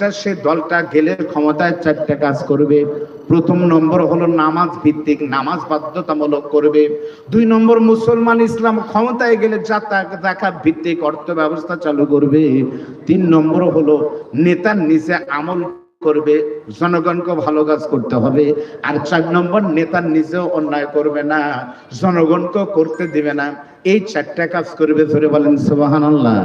মানুষটা সে দলটা গেলে ক্ষমতায় চারটা কাজ করবে। প্রথম নম্বর হলো নামাজ ভিত্তিক, নামাজ বাধ্যতামূলক করবে। দুই নম্বর, মুসলমান ইসলাম ক্ষমতায় গেলে জাকাত ভিত্তিক অর্থ ব্যবস্থা চালু করবে। তিন নম্বর হলো নেতার নিচে আমল করবে, জনগণকে ভালো কাজ করতে হবে। আর চার নম্বর নেতার নিজেও অন্যায় করবে না জনগণকে করতে দিবে না। এই চারটা কাজ করবে ধরে বলেন সুবাহান আল্লাহ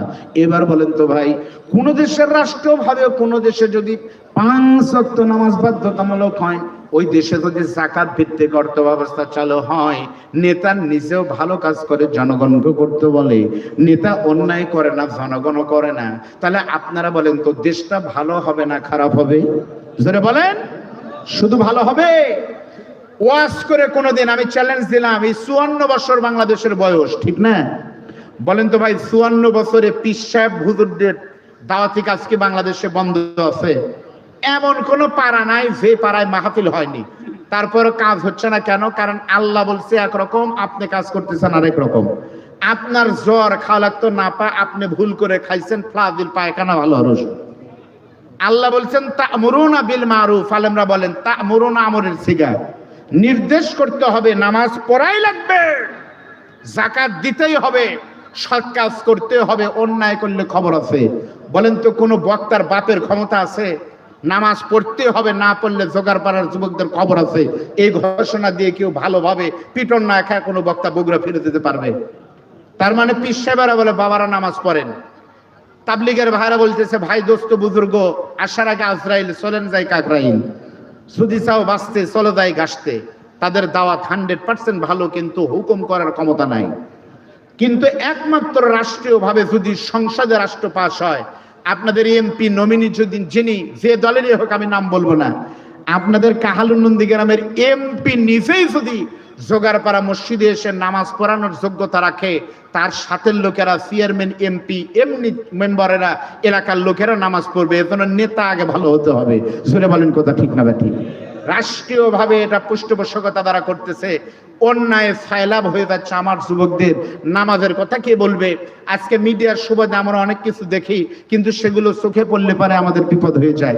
এবার বলেন তো ভাই, কোন দেশের রাষ্ট্রভাবে কোন দেশে যদি পাঁচ নামাজ বাধ্যতামূলক হয় ওই দেশে যদি জাকাত ভিত্তিক অর্থ ব্যবস্থা চালু হয় নেতার নিজেও ভালো কাজ করে জনগণকে করতে বলে। নেতা অন্যায় করে না, জনগণও করে না। তাহলে আপনারা বলেন তো, দেশটা ভালো হবে না খারাপ হবে? জোরে বলেন, শুধু ভালো হবে? ওয়াজ করে কোনোদিন আমি চ্যালেঞ্জ দিলাম, এই চুয়ান্ন বছর বাংলাদেশের বয়স, ঠিক না? বলেন তো ভাই, চুয়ান্ন বছরে পিস সাহেব হুজুরদের দাওয়াতি কাজ কি বাংলাদেশে বন্ধ আছে? এমন কোন পাড়া নাই যে পাড়ায় মাহফিল হয়নি। তারপর কাজ হচ্ছে না কেন? কারণ আল্লাহ বলছে একরকম আপনি কাজ করতেছেন আরেক রকম। আপনার জ্বর খাওয়া লাগতো না পা, আপনি ভুল করে খাইছেন, ফ্লাজিল, পায়খানা, ভালো হরস আল্লাহ বলছেন তা মরুনা বিল মারুফ। আলেমরা বলেন তা মরুনা আমরের সিগা। নির্দেশ করতে হবে, নামাজ পড়াই লাগবে। জাকাত দিতেই হবে, সৎ কাজ করতে হবে, অন্যায় করলে খবর আছে। বলেন তো কোনো বক্তার বাপের ক্ষমতা আছে? নামাজ পড়তে হবে, না পড়লে জোগাড় পাড়ার যুবকদের খবর আছে। এই ঘোষণা দিয়ে কেউ ভালোভাবে পিটন না খায়, কোনো বক্তা বগুড়া ফিরে দিতে পারবে। তার মানে পিসেবেরা বলে, বাবারা নামাজ পড়েন। তাবলিগের ভাইরা বলতেছে, ভাই দোস্ত বুজুর্গ, আসার আগে আজরাইল, চলেন যাই কাকরাইল। সুদি চাও বাঁচতে, চলে যায় গাছতে তাদের দাওয়াত হান্ড্রেড পার্সেন্ট ভালো, কিন্তু হুকুম করার ক্ষমতা নাই। কিন্তু একমাত্র রাষ্ট্রীয়ভাবে যদি সংসদে রাষ্ট্র পাশ হয় আপনাদের এমপি নমিনি যদি যিনি, যে দলেরই হোক আমি নাম বলব না, আপনাদের কাহালুনন্দী গ্রামের এমপি নিজেই যদি জোগাড়পাড়া মসজিদে এসে নামাজ পড়ানোর যোগ্যতা রাখে, তার সাথের লোকেরা চেয়ারম্যান এমপি এমনি মেম্বারেরা এলাকার লোকেরা নামাজ পড়বে। এজন্য নেতা আগে ভালো হতে হবে। শুনে বলেন কথা ঠিক না ঠিক? রাষ্ট্রীয়ভাবে এটা পৃষ্ঠপোষকতা দ্বারা করতেছে। অন্যায় ফায়লাভ হয়ে যাচ্ছে আমার যুবকদের। নামাজের কথা কে বলবে? আজকে মিডিয়ার সুবাদে আমরা অনেক কিছু দেখি, কিন্তু সেগুলো চোখে পড়লে পারে আমাদের বিপদ হয়ে যায়।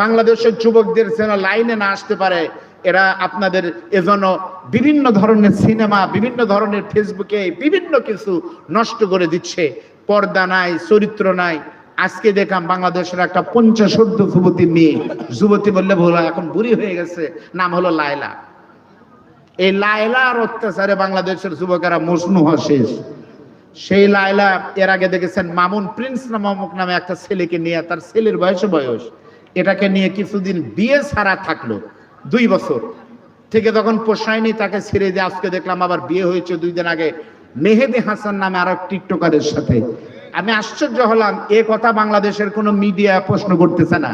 বাংলাদেশের যুবকদের যেন লাইনে না আসতে পারে, এরা আপনাদের এজন্য বিভিন্ন ধরনের সিনেমা, বিভিন্ন ধরনের ফেসবুকে বিভিন্ন কিছু নষ্ট করে দিচ্ছে। পর্দা নাই, চরিত্র নাই। আজকে দেখলাম বাংলাদেশের একটা পঞ্চাশ যুবতী মেয়ে। যুবতী বললে ভুল এখন বুড়ি হয়ে গেছে, নাম হলো লায়লা। এই লায়লার অত্যাচারে বাংলাদেশের যুবকেরা মজনু হওয়া সেই লায়লা এর আগে দেখেছেন মামুন প্রিন্স নামক নামে একটা ছেলেকে নিয়ে, তার ছেলের বয়সে বয়স। এটাকে নিয়ে কিছুদিন বিয়ে ছাড়া থাকল, দুই বছর। থেকে তখন পোষায়নি, তাকে ছেড়ে দিয়ে আজকে দেখলাম আবার বিয়ে হয়েছে দুই দিন আগে। মেহেদি হাসান নামে আরও টিকটকারের সাথে। আমি আশ্চর্য হলাম, এ কথা বাংলাদেশের কোনো মিডিয়া প্রশ্ন করতেছে না।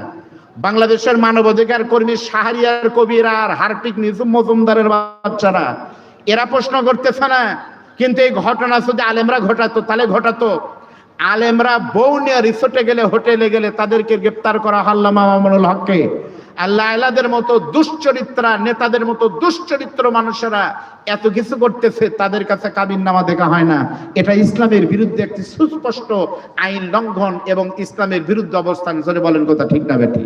বাংলাদেশের মানবাধিকার কর্মী শাহরিয়ার কবির আর হার্টিক নিজুম মজুমদারের বাচ্চারা, এরা প্রশ্ন করতেছে না, কিন্তু এই ঘটনা যদি আলেমরা ঘটাতো, তাহলে ঘটাতো। আলেমরা বউ নিয়ে রিসোর্টে গেলে হোটেলে গেলে তাদেরকে গ্রেপ্তার করা হাল্লামা মামুনুল হককে। আল্লাহ আলাদের মতো দুশ্চরিত্রা, নেতাদের মতো দুশ্চরিত্র মানুষেরা এত কিছু করতেছে, তাদের কাছে কাবিন নামা দেখা হয় না। এটা ইসলামের বিরুদ্ধে একটি সুস্পষ্ট আইন লঙ্ঘন এবং ইসলামের বিরুদ্ধে অবস্থান ধরে বলেন কথা ঠিক না বেটি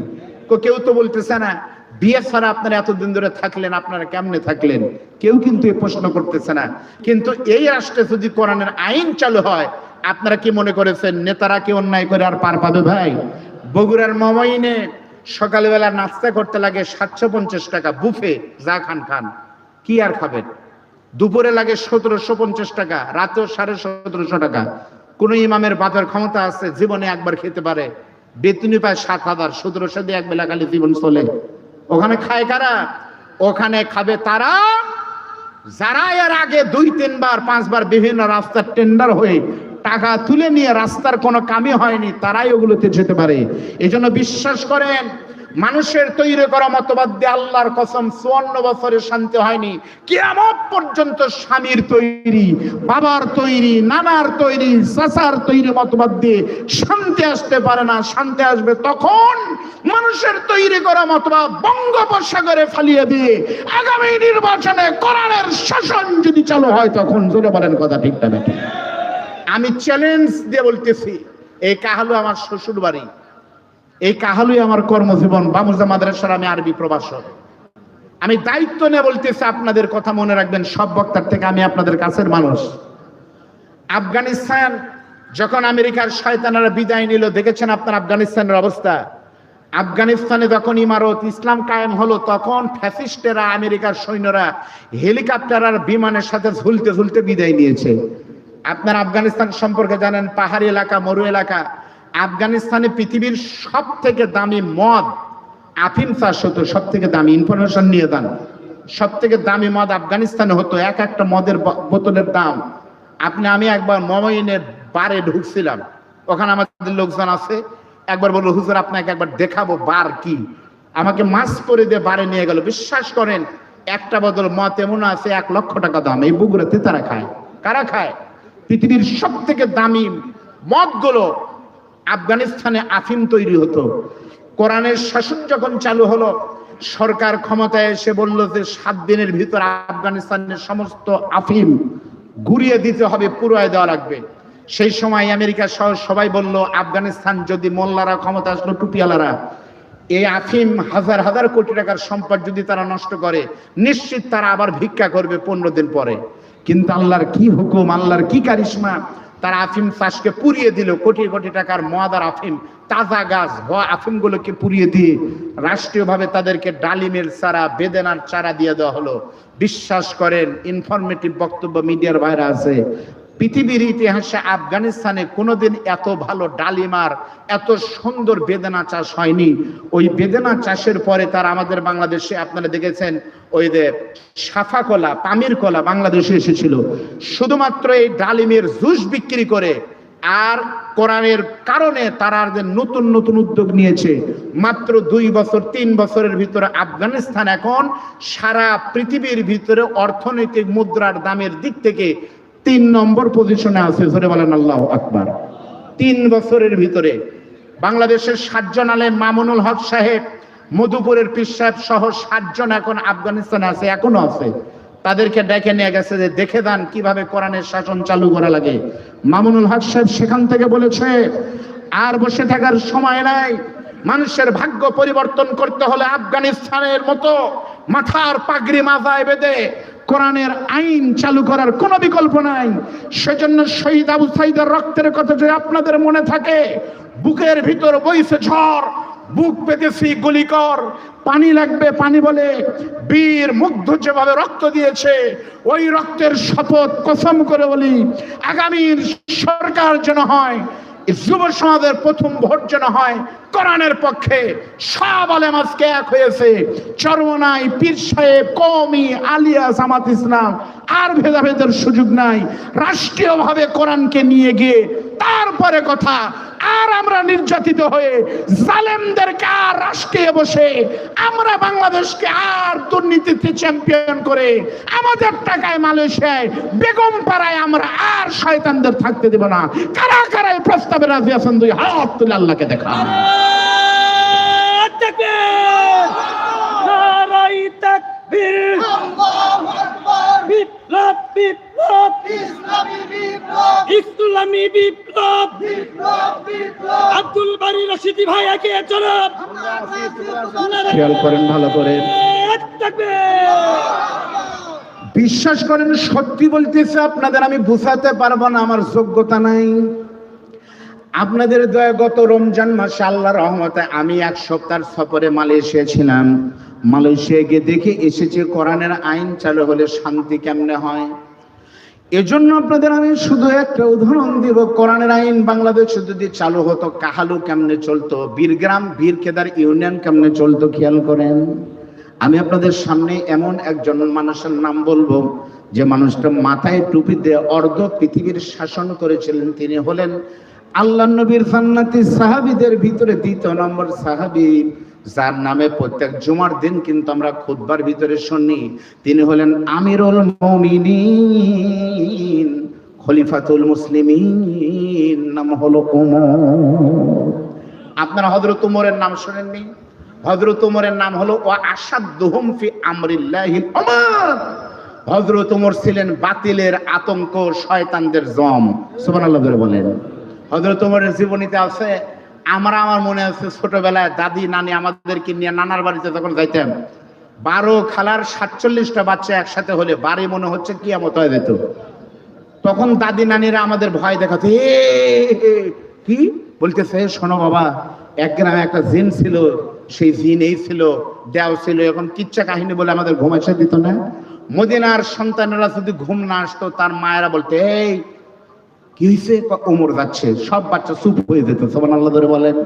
কেউ তো বলতেছে না, বিয়ে ছাড়া আপনারা এতদিন ধরে থাকলেন, আপনারা কেমনে থাকলেন? কেউ কিন্তু এ প্রশ্ন করতেছে না। কিন্তু এই রাষ্ট্রে যদি কোরআনের আইন চালু হয়, আপনারা কি মনে করেছেন, নেতারা কি অন্যায় করে আর পার পাবে ভাই? বগুড়ার মমইনে সকালবেলা নাস্তা করতে লাগে সাতশো পঞ্চাশ টাকা বুফে, যা খান খান। কি আর খাবেন? দুপুরে লাগে সতেরোশো পঞ্চাশ টাকা, রাতেও সাড়ে সতেরোশো টাকা। কোন ইমামের বাপের ক্ষমতা আছে? জীবনে একবার খেতে পারে। বেতনি পায় সাত হাজার, সতেরোশো দিয়ে এক বেলা খালি জীবন চলে। ওখানে খায় কারা? ওখানে খাবে তারা যারা এর আগে দুই, তিনবার, পাঁচবার বিভিন্ন রাস্তার টেন্ডার হয়ে টাকা তুলে নিয়ে রাস্তার কোনো কামই হয়নি, তারাই ওগুলোতে যেতে পারে এই বিশ্বাস করেন, মানুষের তৈরি করা মতবাদ দিয়ে আল্লাহর কসম চুয়ান্ন বছরে শান্তি হয়নি কিয়ামত পর্যন্ত স্বামীর তৈরি, বাবার তৈরি, নানার তৈরি, চাচার তৈরি মতবাদ দিয়ে শান্তি আসতে পারে না, শান্তি আসবে তখন মানুষের তৈরি করা মতবাদ বঙ্গোপসাগরে ফালিয়ে দিয়ে আগামী নির্বাচনে কোরআনের শাসন যদি চালু হয় তখন, জোরে বলেন কথা ঠিক? আমি চ্যালেঞ্জ দিয়ে বলতেছি, এই কাহালু আমার শ্বশুর বাড়ি এই কাহালুই আমার কর্মজীবন বামুজা মাদ্রাসার আমি আরবি প্রভাষক। আমি দায়িত্ব নিয়ে বলতেছি, আপনাদের কথা মনে রাখবেন, সব বক্তার থেকে আমি আপনাদের কাছের মানুষ। আফগানিস্তান, যখন আমেরিকার শয়তানারা বিদায় নিল, দেখেছেন আপনার আফগানিস্তানের অবস্থা? আফগানিস্তানে যখন ইমারত ইসলাম কায়েম হলো, তখন ফ্যাসিস্টেরা, আমেরিকার সৈন্যরা, হেলিকপ্টার আর বিমানের সাথে ঝুলতে ঝুলতে বিদায় নিয়েছে। আপনার আফগানিস্তান সম্পর্কে জানেন, পাহাড়ি এলাকা, মরু এলাকা। আফগানিস্তানে পৃথিবীর সব থেকে দামি মদ আফিম চাষ হতো সব থেকে দামি ইনফরমেশন নিয়ে দেন সব থেকে দামি মদ আফগানিস্তানে হতো, এক একটা মদের বোতলের দাম। আপনি, আমি একবার মমইনের বারে ঢুকছিলাম। ওখানে আমাদের লোকজন আছে, একবার বলল, হুজুর, আপনাকে একবার দেখাবো বার কি? আমাকে মাছ করে দিয়ে বারে নিয়ে গেল। বিশ্বাস করেন, একটা বদল মত এমন আছে, এক লক্ষ টাকা দাম। এই বগুড়াতে তারা খায়। কারা খায়? পৃথিবীর সব থেকে দামি মদগুলো আফগানিস্তানে আফিম তৈরি হতো। কোরআনের শাসন যখন চালু হলো, সরকার ক্ষমতায় এসে বলল যে, সাত দিনের ভিতর আফগানিস্তানের সমস্ত আফিম ঘুরিয়ে দিতে হবে পুরোয় দেওয়া লাগবে। সেই সময় আমেরিকা সহ সবাই বলল, আফগানিস্তান যদি মোল্লারা ক্ষমতা আসলো টুপিয়ালারা এই আফিম হাজার হাজার কোটি টাকার সম্পদ যদি তারা নষ্ট করে, নিশ্চিত তারা আবার ভিক্ষা করবে পনেরো দিন পরে। কিন্তু আল্লাহর কি হুকুম, আল্লাহর কি কারিশমা? তার আফিম চাষকে পুড়িয়ে দিল, কোটি কোটি টাকার মাদার আফিম। তাজা গাছ, হওয়া আফিমগুলোকে পুড়িয়ে দিয়ে রাষ্ট্রীয়ভাবে তাদেরকে ডালিমের চারা, বেদেনার চারা দিয়ে দেওয়া হলো। বিশ্বাস করেন ইনফরমেটিভ বক্তব্য মিডিয়ার বাইরে আছে। পৃথিবীর ইতিহাসে আফগানিস্তানে কোনোদিন এত ভালো ডালিমার, এত সুন্দর বেদনা চাষ হয়নি। ওই বেদনা চাষের পরে তার আমাদের বাংলাদেশে, আপনারা দেখেছেন, ওই যে সাফা কলা, পামির কলা বাংলাদেশে এসেছিল। শুধুমাত্র এই ডালিমের জুস বিক্রি করে, আর কোরআনের কারণে তারা যে নতুন নতুন উদ্যোগ নিয়েছে। মাত্র দুই বছর, তিন বছরের ভিতরে আফগানিস্তান এখন সারা পৃথিবীর ভিতরে অর্থনৈতিক মুদ্রার দামের দিক থেকে তিন নম্বর পজিশনে আছে ধরে বলেন আল্লাহ আকবার। তিন বছরের ভিতরে বাংলাদেশের সাতজন আলেম, মামুনুল হক সাহেব, মধুপুরের পীর সাহেব সহ সাতজন এখন আফগানিস্তানে আছে, এখনও আছে। তাদেরকে ডেকে নিয়ে গেছে যে, দেখে দেন কীভাবে কোরআনের শাসন চালু করা লাগে। মামুনুল হক সাহেব সেখান থেকে বলেছে, আর বসে থাকার সময় নাই। মানুষের ভাগ্য পরিবর্তন করতে হলে আফগানিস্তানের মতো মাথার পাগড়ি মাথায় বেঁধে কোরআনের আইন চালু করার কোনো বিকল্প নাই। সেজন্য শহীদ আবু সাইদের রক্তের কথা যদি আপনাদের মনে থাকে, বুকের ভিতর বইছে ঝড়, বুক পেতেছি গুলি কর পানি লাগবে, পানি বলে বীর মুগ্ধ যেভাবে রক্ত দিয়েছে, ওই রক্তের শপথ কসম করে বলি, আগামীর সরকার যেন হয়, যুব সমাজের প্রথম ভোট যেন হয় কোরআনের পক্ষে সব আলেম আজকে এক হয়েছে। চরমনাই, পীর সাহেব, কওমি আলিয়া জামাত ইসলাম, আর ভেদাভেদের সুযোগ নাই। রাষ্ট্রীয়ভাবে কোরআনকে নিয়ে গিয়ে তারপরে কথা, আর আমরা নির্যাতিত হয়ে জালেমদেরকে আর রাষ্ট্রে বসে আমরা বাংলাদেশকে আর দুর্নীতিতে চ্যাম্পিয়ন করে আমাদের টাকায় মালয়েশিয়ায়, বেগম পাড়ায় আমরা আর শয়তানদের থাকতে দেব না। কারা কারা প্রস্তাবে রাজি আছেন? দুই হাত তুলে আল্লাহকে দেখা বিপ্লব বিপ্লব। ইসলামী বিপ্লব। আব্দুল বাড়ি রশিদি ভাই আগে চলো খেয়াল করেন ভালো করে। বিশ্বাস করেন সত্যি বলতেছে আপনাদের আমি বুঝাতে পারব না আমার যোগ্যতা নাই। আপনাদের দয়া গত রমজান মাসে আল্লাহ রহমতে আমি এক সপ্তাহ সফরে মালয়েশিয়া ছিলাম মালয়েশিয়া গিয়ে দেখে এসেছে কোরআনের আইন চালু হলে শান্তি কেমনে হয়? এজন্য আপনাদের আমি শুধু একটা উদাহরণ দিব, কোরআনের আইন বাংলাদেশে যদি চালু হতো, কাহালু কেমনে চলতো? বীরগ্রাম, বীরকেদার ইউনিয়ন কেমনে চলতো, খেয়াল করেন? আমি আপনাদের সামনে এমন একজন মানুষের নাম বলব, যে মানুষটা মাথায় টুপি দিয়ে অর্ধ পৃথিবীর শাসন করেছিলেন, তিনি হলেন আল্লাহ নবীর জান্নাতি সাহাবীদের ভিতরে দ্বিতীয় নম্বর সাহাবী, যার নামে প্রত্যেক জুমার দিন কিন্তু আমরা খুতবার ভিতরে শুনি। তিনি হলেন আমিরুল মুমিনিন, খলিফাতুল মুসলিমিন, নাম হলো ওমর আপনারা হযরত ওমরের নাম শুনেননি? হযরত ওমরের নাম হলো, ওয়া আসাদুহুম ফি আমরিল্লাহিল ওমর হযরত ওমর ছিলেন বাতিলের আতঙ্ক, শয়তানদের জম। সুবহানাল্লাহ বলেন। হযরত ওমরের জীবনীতে আছে আমরা আমার মনে আছে ছোটবেলায় দাদি নানি আমাদেরকে নিয়ে নানার বাড়িতে যখন যাইতাম বারো খালার সাতচল্লিশটা বাচ্চা একসাথে হলে বাড়ি মনে হচ্ছে কি আমত হয়ে যেত। তখন দাদি নানিরা আমাদের ভয় দেখাতো "এ, এ, কি? বলতেছে শোনো বাবা এক গ্রামে একটা জিন ছিল সেই জিন এই ছিল দেও ছিল এখন কিচ্ছা কাহিনী বলে আমাদের ঘুম দিত না। মদিনার সন্তানেরা যদি ঘুম না আসতো তার মায়েরা বলতে এই কি হয়েছে ওমর যাচ্ছে, সব বাচ্চা চুপ হয়ে যেত সবান আল্লাহ ধরে বলেন।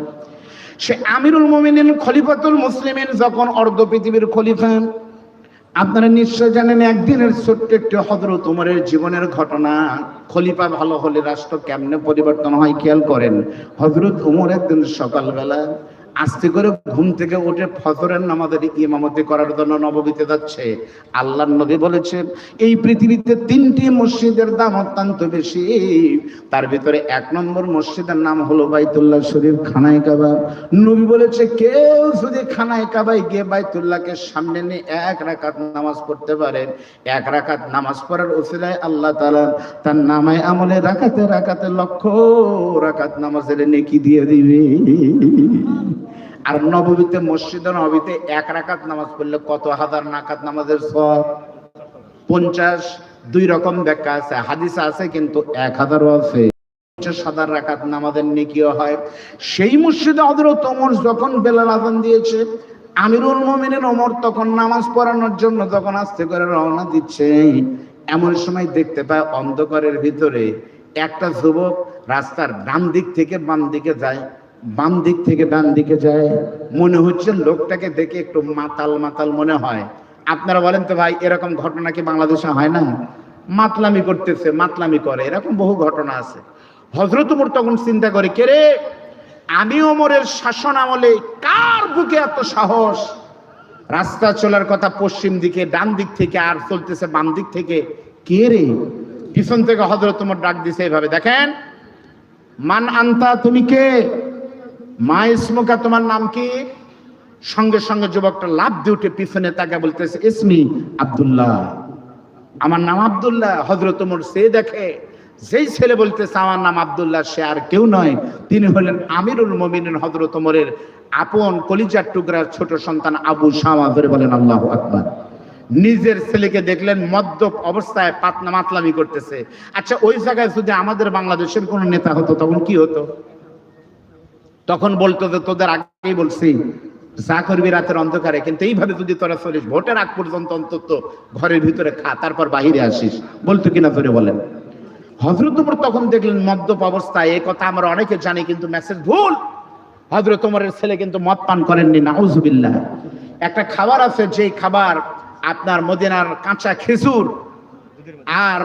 সে আমিরুল মোমিনিন, খলিফাতুল মুসলিমিন যখন অর্ধ পৃথিবীর খলিফা, আপনারা নিশ্চয় জানেন একদিনের ছোট্ট একটি হজরত উমরের জীবনের ঘটনা। খলিফা ভালো হলে রাষ্ট্র কেমনে পরিবর্তন হয়, খেয়াল করেন। হজরত উমর একদিন সকালবেলা আস্তে করে ঘুম থেকে উঠে ফজরের নামাজের ইমামতি করার জন্য নববীতে যাচ্ছে। আল্লাহ নবী বলেছেন এই পৃথিবীতে তিনটি মসজিদের দাম অত্যন্ত বেশি। তার ভিতরে এক নম্বর মসজিদের নাম হলো বাইতুল্লাহ শরীফ খানায় কাবা। নবী বলেছে, কেউ যদি খানায় কাবায় গিয়ে বাইতুল্লাহকে সামনে নিয়ে এক রাকাত নামাজ পড়তে পারেন এক রাকাত নামাজ পড়ার ওসিলায় আল্লাহ তাআলা তার নামায় আমলে রাকাতে রাকাতে লক্ষ রাকাত নামাজের নেকি দিয়ে দিবে। আর নববীতে মসজিদে নবীতে এক রাকাত নামাজ পড়লে কত হাজার নাকাত নামাজের সব পঞ্চাশ, দুই রকম ব্যাখ্যা আছে, হাদিস আছে কিন্তু এক হাজারও আছে। পঞ্চাশ হাজার রাকাত নামাজের নেকিও হয়। সেই মসজিদে হযরত ওমর যখন বেলাল আজান দিয়েছে, আমিরুল মুমিনিন ওমর তখন নামাজ পড়ানোর জন্য যখন আস্তে করে রওনা দিচ্ছে, এমন সময় দেখতে পায় অন্ধকারের ভিতরে একটা যুবক রাস্তার ডান দিক থেকে বাম দিকে যায়। বাম দিক থেকে ডান দিকে যায়। মনে হচ্ছে লোকটাকে দেখে একটু মাতাল মাতাল মনে হয়। আপনারা বলেন তো ভাই, এরকম ঘটনা কি বাংলাদেশে হয় না? মাতলামি করতেছে, মাতলামি করে। এরকম বহু ঘটনা আছে। হজরত উমর তখন চিন্তা করে, কে রে? আমি ওমরের শাসন আমলে কার বুকে এত সাহস? রাস্তা চলার কথা পশ্চিম দিকে, ডান দিক থেকে আর চলতেছে বাম দিক থেকে। কে রে? পিছন থেকে হজরত উমর ডাক দিছে এইভাবে, দেখেন, মান আন্তা, তুমি কে? মা ইসমুকা, তোমার নাম কি? সঙ্গে সঙ্গে যুবকটা লাভ দিয়ে উঠে পিছনে তাকে বলতেছে, ইসমি আব্দুল্লাহ। আমার নাম আব্দুল্লাহ হজরত সে দেখে। যেই ছেলে বলতেছে, আমার নাম আব্দুল্লাহ, সে আর কেউ নয়। তিনি হলেন আমিরুল মমিনিন হজরত আপন কলিজার টুকরার ছোট সন্তান আবু শামা, ধরে বলেন আল্লাহ আকবার। নিজের ছেলেকে দেখলেন মদ্যপ অবস্থায় পাতনা মাতলামি করতেছে। আচ্ছা ওই জায়গায় যদি আমাদের বাংলাদেশের কোন নেতা হতো, তখন কি হতো? তখন বলতো যে, তোদের আগেই বলছি, যা করবি রাতের অন্ধকারে, কিন্তু এইভাবে যদি তোরা চলিস, ভোটের আগ পর্যন্ত অন্তত ঘরের ভিতরে খা, তারপর বাহিরে আসিস। বলতো কিনা ধরে বলেন। হজরত উমর তখন দেখলেন মদ্যপ অবস্থায় এই কথা আমরা অনেকে জানি, কিন্তু মেসেজ ভুল। হজরত উমরের ছেলে কিন্তু মদ পান করেননি, নাউজুবিল্লাহ। একটা খাবার আছে, যেই খাবার আপনার মদিনার কাঁচা খেজুর, আর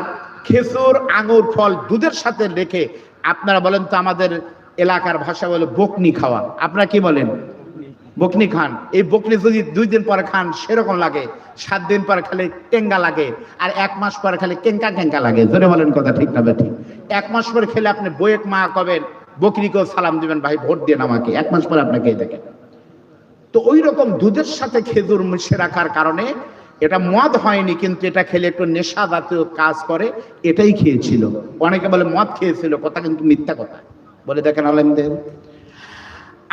খেজুর, আঙুর, ফল দুধের সাথে রেখে আপনারা বলেন তো আমাদের এলাকার ভাষা বলে বকনি খাওয়া। আপনারা কি বলেন? বকনি খান। এই বকনি যদি দুই দিন পরে খান, সেরকম লাগে। সাত দিন পরে খালি টেঙ্গা লাগে। আর এক মাস পরে খালি কেঙ্কা কেঙ্কা লাগে। জোরে বলেন কথা ঠিক না ঠিক এক মাস পরে খেলে আপনি বইয়ের মা কবেন বকরিকেও সালাম দিবেন, ভাই, ভোট দেন আমাকে। এক মাস পরে আপনাকে দেখেন। তো ওই রকম দুধের সাথে খেজুর মিশে রাখার কারণে এটা মদ হয়নি, কিন্তু এটা খেলে একটু নেশা জাতীয় কাজ করে, এটাই খেয়েছিল। অনেকে বলে মদ খেয়েছিল, কথা কিন্তু মিথ্যা কথা। বলে দেখেন আলেমদের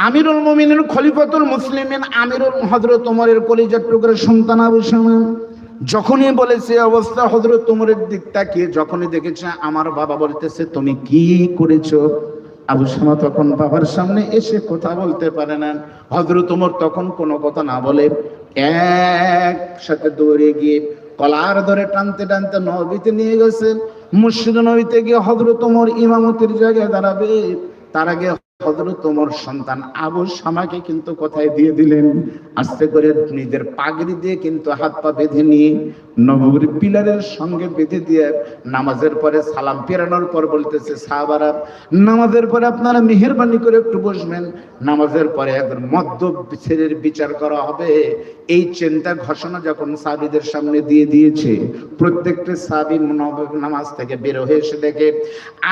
আমিরুল মুমিনের খলিফাতুল মুসলিমিন, আমিরুল হজরত ওমরের কলিজার টুকরের সন্তান যখনই বলেছে অবস্থা হজরত ওমরের দিক তাকিয়ে যখনই দেখেছে, আমার বাবা বলতেছে, তুমি কি করেছ? আবু শামা তখন বাবার সামনে এসে কথা বলতে পারে না। হজরত ওমর তখন কোনো কথা না বলে একসাথে দৌড়ে গিয়ে কলার ধরে টানতে টানতে নবীতে নিয়ে গেছেন মুর্শিদ নবীতে গিয়ে হজরত ওমর ইমামতির জায়গায় দাঁড়াবে, তার আগে হজরত ওমর সন্তান আবু শামাকে কিন্তু কোথায় দিয়ে দিলেন? আস্তে করে নিজের পাগড়ি দিয়ে কিন্তু হাত পা বেঁধে নিয়ে নবীর পিলারের সঙ্গে বেঁধে দিয়ে নামাজের পরে সালাম পেরানোর পর বলতেছে, সাহাবারা, নামাজের পরে আপনারা মেহরবানি করে একটু বসবেন। নামাজের পরে একজন মধ্য ছেলের বিচার করা হবে। এই চিন্তা ঘোষণা যখন সাবিদের সামনে দিয়ে দিয়েছে, প্রত্যেকটা সাবি নামাজ থেকে বের হয়ে এসে দেখে,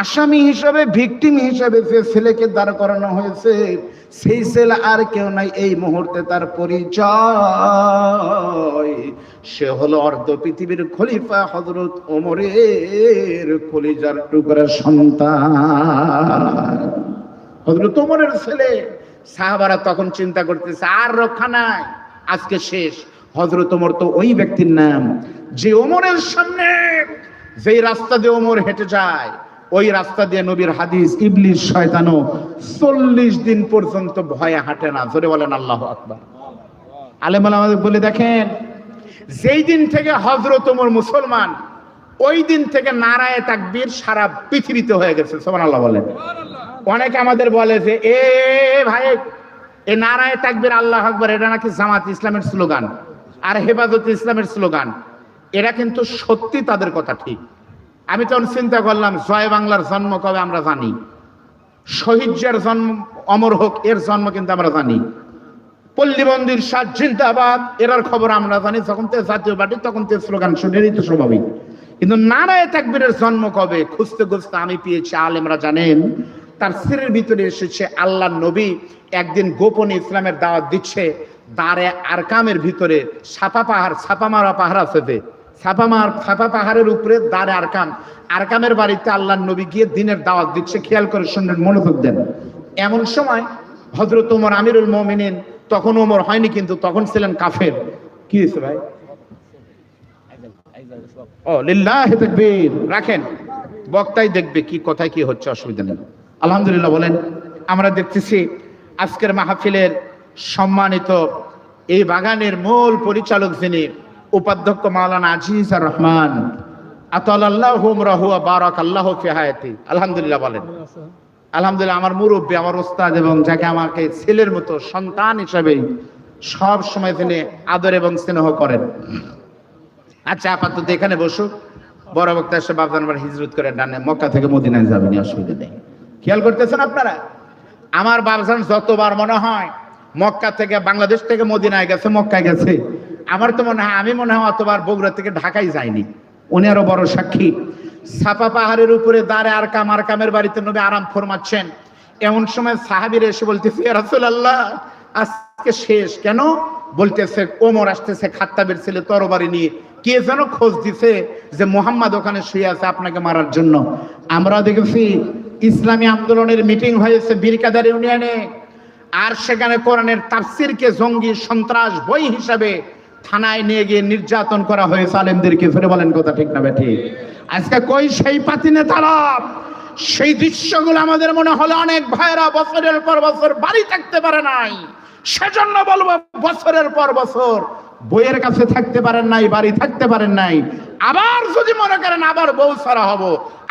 আসামি হিসাবে, ভিকটিম হিসাবে যে ছেলেকে দাঁড় করানো হয়েছে সেই ছেলে আর কেউ নাই এই মুহূর্তে তার পরিচয়। সে হলো অর্ধ পৃথিবীর খলিফা হজরত ওমরের খলিজার টুকরা সন্তান। হজরত ওমরের ছেলে, সাহাবারা তখন চিন্তা করতেছে, আর রক্ষা নাই, আজকে শেষ। হজরত ওমর তো ওই ব্যক্তির নাম, যে ওমরের সামনে, যেই রাস্তা দিয়ে ওমর হেঁটে যায় ওই রাস্তা দিয়ে নবীর হাদিস ইবলিস শয়তানও চল্লিশ দিন পর্যন্ত ভয়ে হাঁটে না। ধরে বলেন আল্লাহ আকবার। আলেম আমাদের বলে দেখেন যেই দিন থেকে হজরত ওমর মুসলমান ওই দিন থেকে নারায় তাকবীর সারা পৃথিবীতে হয়ে গেছে। সোমান আল্লাহ বলেন অনেকে আমাদের বলে যে এ ভাই এ নারায় তাকবীর আল্লাহ আকবর এটা নাকি জামাত ইসলামের স্লোগান? আর হেফাজত ইসলামের স্লোগান এরা কিন্তু সত্যি তাদের কথা ঠিক। আমি তখন চিন্তা করলাম, জয় বাংলার জন্ম কবে আমরা জানি? শহীদের জন্ম, অমর হোক, এর জন্ম কিন্তু আমরা জানি। পল্লীবন্দির সাত জিন্দাবাদ, এরার খবর আমরা জানি, যখন থেকে জাতীয় পার্টি, তখন থেকে স্লোগান শুনেরই তো স্বাভাবিক। কিন্তু নারায় তাকবীরের জন্ম কবে, খুঁজতে খুঁজতে আমি পেয়েছি আলেমরা জানেন, তার সিরের ভিতরে এসেছে আল্লাহ নবী, একদিন গোপনে ইসলামের দাওয়াত দিচ্ছে, দাঁড়ে আরকামের ভিতরে, ছাপা পাহাড়, ছাপা মারা পাহাড় আছে যে ছাপা পাহাড়ের উপরে দাঁড়ে আরকাম আরকামের বাড়িতে আল্লাহ নবী গিয়ে দিনের দাওয়াত দিচ্ছে, খেয়াল করে শুনলেন, মনোযোগ দেন। এমন সময় হজরত ওমর, আমিরুল মমিনিন, তখন ওমর হয়নি কিন্তু তখন ছিলেন কাফের। কি হয়েছে ভাই? ও, লিল্লাহ রাখেন। বক্তাই দেখবে কি কথায় কি হচ্ছে, অসুবিধা নেই। আলহামদুলিল্লাহ বলেন, আমরা দেখতেছি আজকের মাহফিলের সম্মানিত এই বাগানের মূল পরিচালক যিনি উপাধ্যক্ষ মাওলানা আজিজ আর রহমান। আলহামদুলিল্লাহ আমার এবং যাকে আমাকে ছেলের মতো সন্তান তিনি আদর এবং স্নেহ করেন। আচ্ছা এখানে বসুক। বড় বক্তা হিজরত করে ডানে, মক্কা থেকে মদিনায় যাবেন অসুবিধা নেই। খেয়াল করতেছেন আপনারা? আমার বাবজান যতবার মনে হয় মক্কা থেকে বাংলাদেশ থেকে মদিনায় গেছে, মক্কায় গেছে। আমার তো মনে হয়, আমি মনে হয় অতবার বগুড়া থেকে ঢাকায় যাইনি। উনি আরও বড় সাক্ষী। ছাপা পাহাড়ের উপরে দাঁড়ে আর কাম, আর কামের বাড়িতে নবী আরাম ফরমাচ্ছেন। এমন সময় সাহাবির এসে বলতেছে রাসূলুল্লাহ, আজকে শেষ কেন? বলতেছে, ওমর আসতেছে খাত্তাবের ছেলে তরবারি নিয়ে। কে যেন খোঁজ দিছে যে মোহাম্মদ ওখানে শুয়ে আছে আপনাকে মারার জন্য। আমরা দেখেছি ইসলামী আন্দোলনের মিটিং হয়েছে বীরকাদার ইউনিয়নে। আর সেখানে কোরআনের তাফসিরকে জঙ্গি সন্ত্রাস বই হিসাবে থানায় নিয়ে গিয়ে নির্যাতন করা হয়েছে আলেমদেরকে ফিরে বলেন কথা ঠিক না বেঠি আজকে কই সেই পাতি নেতারা? সেই দৃশ্যগুলো আমাদের মনে হলো অনেক ভাইরা বছরের পর বছর বাড়ি থাকতে পারে নাই। সেজন্য বলব বছরের পর বছর বইয়ের কাছে থাকতে পারেন নাই, বাড়ি থাকতে পারেন নাই। আবার যদি মনে করেন আবার বউ ছাড়া হব,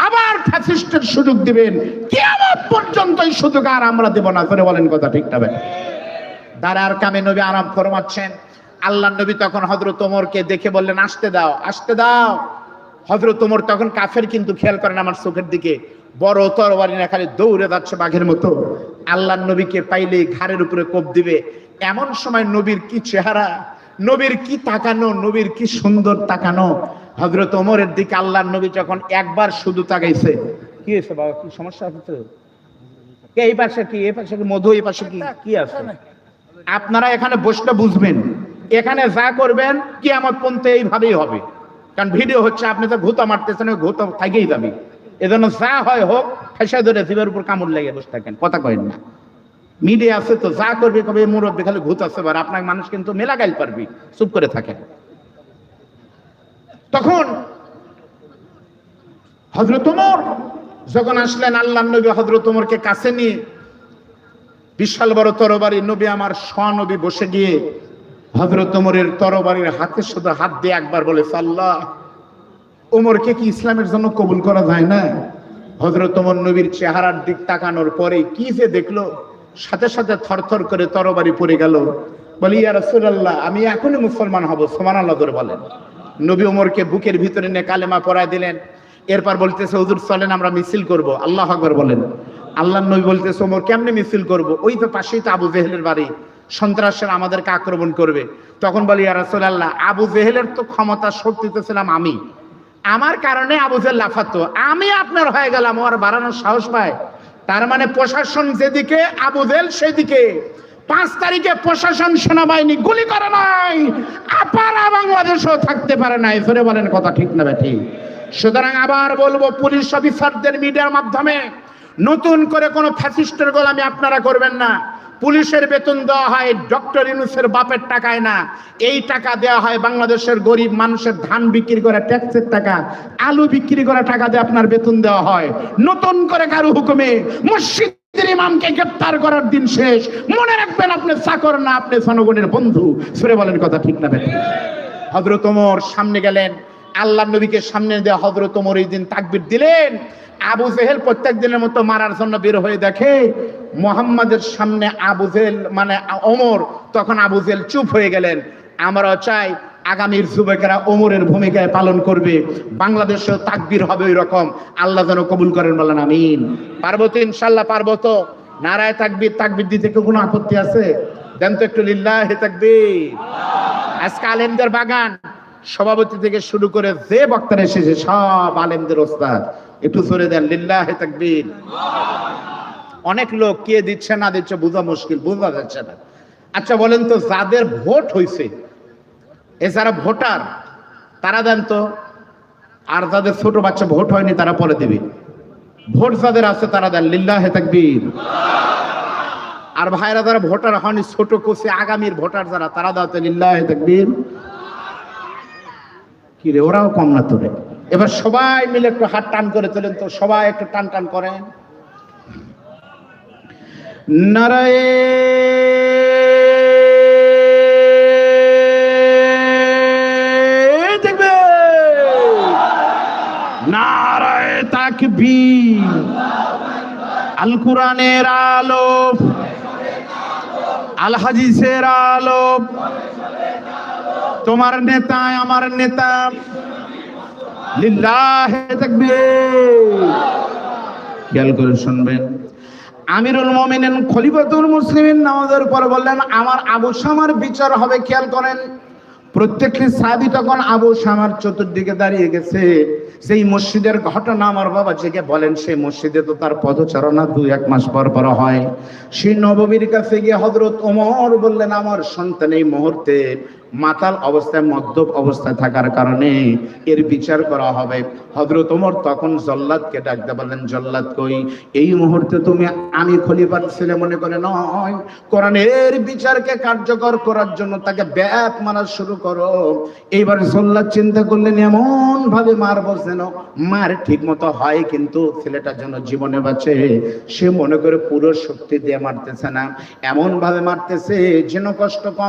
আবার ফ্যাসিস্টের সুযোগ দিবেন, কিয়ামত পর্যন্ত এই সুযোগ আর আমরা দেব না করে বলেন কথা ঠিক না? দাঁড়ার কামে নবী আরাম ফরমাচ্ছেন আল্লাহ নবী তখন হজরত ওমরকে দেখে বললেন, আসতে দাও আসতে দাও। হজরত ওমর তখন কাফের কিন্তু খেয়াল করেন আমার চোখের দিকে। বড় তরবারি না, খালি দৌড়ে যাচ্ছে বাঘের মতো। আল্লাহ নবীকে পাইলে ঘাড়ের উপরে কোপ দিবে। এমন সময় নবীর কি চেহারা, নবীর কি তাকানো, নবীর কি সুন্দর তাকানো। হজরত ওমরের দিকে আল্লাহ নবী যখন একবার শুধু তাকাইছে, কি হয়েছে বাবা, কি সমস্যা? কে এই পাশে কি এই পাশে কি, মধু এই পাশে কি কি আছে? আপনারা এখানে বসতে বুঝবেন। এখানে যা করবেন কি আমার পন্থে এইভাবেই হবে। কারণ ভিডিও হচ্ছে, আপনি তো ঘুতা মারতেছেন ঘুতা থাকেই যাবে। এজন্য যা হয় হোক, ফেসা ধরে জিবের উপর কামড় লেগে বসে থাকেন, কথা কয়েন না। মিডিয়া আছে তো যা করবে কবে মুরব্বী খালি ঘুত আছে বার আপনার মানুষ কিন্তু মেলা গাইল পারবি, চুপ করে থাকেন। তখন হজরত ওমর যখন আসলেন আল্লাহ নবী হজরত ওমরকে কাছে নিয়ে, বিশাল বড় তরবারি, নবী আমার স্বনবী বসে গিয়ে হজরত ওমরের তরবারির হাতে শুধু হাত দিয়ে একবার বলে আল্লাহ ওমরকে কি ইসলামের জন্য কবুল করা যায় না? হজরত ওমর নবীর চেহারার দিক তাকানোর পরে কি যে দেখল, সাথে সাথে থরথর করে তরবারি পড়ে গেল। বলি, ইয়া রাসূলুল্লাহ, আমি এখনই মুসলমান হব, সুবহানাল্লাহ করে বলেন। নবী ওমরকে বুকের ভিতরে নিয়ে কালেমা পড়ায় দিলেন। এরপর বলতেছে, হুজুর, চলেন আমরা মিছিল করব। আল্লাহ আকবার বলেন। আল্লাহ নবী বলতেছে ওমর কেমনে মিছিল করব? ওই তো পাশেই তো আবু জেহেলের বাড়ি। সন্ত্রাসের আমাদেরকে আক্রমণ করবে। তখন বলি, ইয়া রাসূলুল্লাহ, আবু জেহেলের তো ক্ষমতা শক্তি তো ছিলাম আমি। আমার কারণে আবু জেহেল লাফাতো। আমি আপনার হয়ে গেলাম, ওর বাড়ানোর সাহস পায়। তার মানে প্রশাসন যেদিকে, আবু জেহেল সেদিকে পাঁচ তারিখে প্রশাসন সেনাবাহিনী গুলি করে নাই। আপারা বাংলাদেশও থাকতে পারে নাই। ধরে বলেন কথা ঠিক না ঠিক সুতরাং আবার বলব, পুলিশ অফিসারদের মিডিয়ার মাধ্যমে নতুন করে কোনো ফ্যাসিস্টের গোলামি আপনারা করবেন না। পুলিশের বেতন দেওয়া হয়, ডক্টর ইউনুসের বাপের টাকায় না। এই টাকা দেওয়া হয় বাংলাদেশের গরিব মানুষের ধান বিক্রি করা, ট্যাক্সের টাকা। আলু বিক্রি করা টাকা দিয়ে আপনার বেতন দেওয়া হয়। নতুন করে কারও হুকুমে মসজিদের ইমামকে গ্রেপ্তার করার দিন শেষ। মনে রাখবেন আপনি চাকর না, আপনি জনগণের বন্ধু। সুরে বলেন কথা ঠিক না সামনে গেলেন। আল্লাহ নবীকে সামনে দেওয়া হজরত ওমর এই দিন তাকবির দিলেন। আবু জেহেল প্রত্যেক দিনের মতো মারার জন্য বের হয়ে দেখে মোহাম্মদের সামনে আবু জেহেল মানে ওমর, তখন আবু জেহেল চুপ হয়ে গেলেন। আমরাও চাই আগামীর যুবকেরা ওমরের ভূমিকায় পালন করবে। বাংলাদেশেও তাকবির হবে ওই রকম আল্লাহ যেন কবুল করেন বলেন, আমিন। পারব তো ইনশাল্লাহ পার্বত নারায় তাকবির তাকবির দিতে কেউ কোনো আপত্তি আছে? দেন তো একটু লিল্লাহ তাকবির। আজকে আলেমদের বাগান। সভাপতি থেকে শুরু করে যে বক্তারা এসেছে, সব আলেমদের ওস্তাদ। একটু জোরে দেন, লিল্লাহ তাকবীর। অনেক লোক কে দিচ্ছে না দিচ্ছে বোঝা মুশকিল, বোঝা যাচ্ছে না। আচ্ছা বলেন তো, যাদের ভোট হয়েছে এ যারা ভোটার, তারা দেন তো? আর যাদের ছোট বাচ্চা ভোট হয়নি, তারা পরে দেবে। ভোট যাদের আছে, তারা দেন, লিল্লাহ তাকবীর। আর ভাইরা যারা ভোটার হয়নি, ছোট কোষে আগামীর ভোটার যারা, তারা দাও তো লিল্লাহ তাকবীর। কি রে, ওরাও কম না তোরে এবার সবাই মিলে একটু হাত টান করে তোলেন তো, সবাই একটু টান টান করেন। নারায়ে দেখবে? নারায়ে তাকবীর। আল কোরআনের আলো আল হাদিসের আলো তোমার নেতা, আমার নেতা। খেয়াল করে শুনবেন। আমিরুল মুমিনিন, খলিফাতুল মুসলিমিন নামাজের পর বললেন, আমার আবু শামার বিচার হবে। খেয়াল করেন, প্রত্যেকটি সাহাবী তখন আবু শামার চতুর্দিকে দাঁড়িয়ে গেছে। সেই মসজিদের ঘটনা আমার বাবা জেগে বলেন, সেই মসজিদে তো তার পদচারণা দুই, এক মাস পর পর হয়। সেই নববীর কাছে গিয়ে হজরত ওমর বললেন, আমার সন্তান এই মুহূর্তে মাতাল অবস্থায়, মদ্যপ অবস্থায় থাকার কারণে এর বিচার করা হবে। হজরত ওমর তখন জল্লাদকে ডাকতে বললেন, জল্লাদ কই? এই মুহূর্তে তুমি আমি খলিফার ছেলে মনে করে নয়। কোরআনের বিচারকে কার্যকর করার জন্য তাকে ব্যাপ মারা শুরু করো। এইবার জল্লাদ চিন্তা করলেন এমন ভাবে মারবো যেন মার ঠিক মতো হয়, কিন্তু ছেলেটা যেন জীবনে বাঁচে। সে মনে করে পুরো শক্তি দিয়ে মারতেছে না। এমন ভাবে মারতেছে, যেন কষ্ট কম